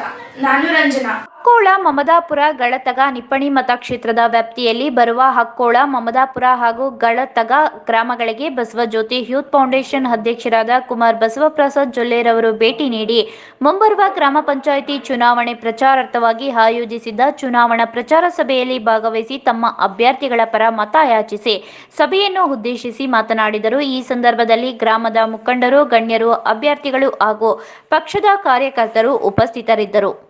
కవిత నానురంజన ಮಮದಾಪುರ ಗಳತಗ ನಿಪ್ಪಣಿ ಮತಕ್ಷೇತ್ರದ ವ್ಯಾಪ್ತಿಯಲ್ಲಿ ಬರುವ ಹಕ್ಕೋಳ ಮಮದಾಪುರ ಹಾಗೂ ಗಳತಗ ಗ್ರಾಮಗಳಿಗೆ ಬಸವಜ್ಯೋತಿ ಯೂತ್ ಫೌಂಡೇಶನ್ ಅಧ್ಯಕ್ಷರಾದ ಕುಮಾರ್ ಬಸವಪ್ರಸಾದ್ ಜೊಲ್ಲೆರವರು ಭೇಟಿ ನೀಡಿ ಮುಂಬರುವ ಗ್ರಾಮ ಪಂಚಾಯಿತಿ ಚುನಾವಣೆ ಪ್ರಚಾರಾರ್ಥವಾಗಿ ಆಯೋಜಿಸಿದ್ದ ಚುನಾವಣಾ ಪ್ರಚಾರ ಸಭೆಯಲ್ಲಿ ಭಾಗವಹಿಸಿ ತಮ್ಮ ಅಭ್ಯರ್ಥಿಗಳ ಪರ ಮತ ಯಾಚಿಸಿ ಸಭೆಯನ್ನು ಉದ್ದೇಶಿಸಿ ಮಾತನಾಡಿದರು. ಈ ಸಂದರ್ಭದಲ್ಲಿ ಗ್ರಾಮದ ಮುಖಂಡರು, ಗಣ್ಯರು, ಅಭ್ಯರ್ಥಿಗಳು ಹಾಗೂ ಪಕ್ಷದ ಕಾರ್ಯಕರ್ತರು ಉಪಸ್ಥಿತರಿದ್ದರು.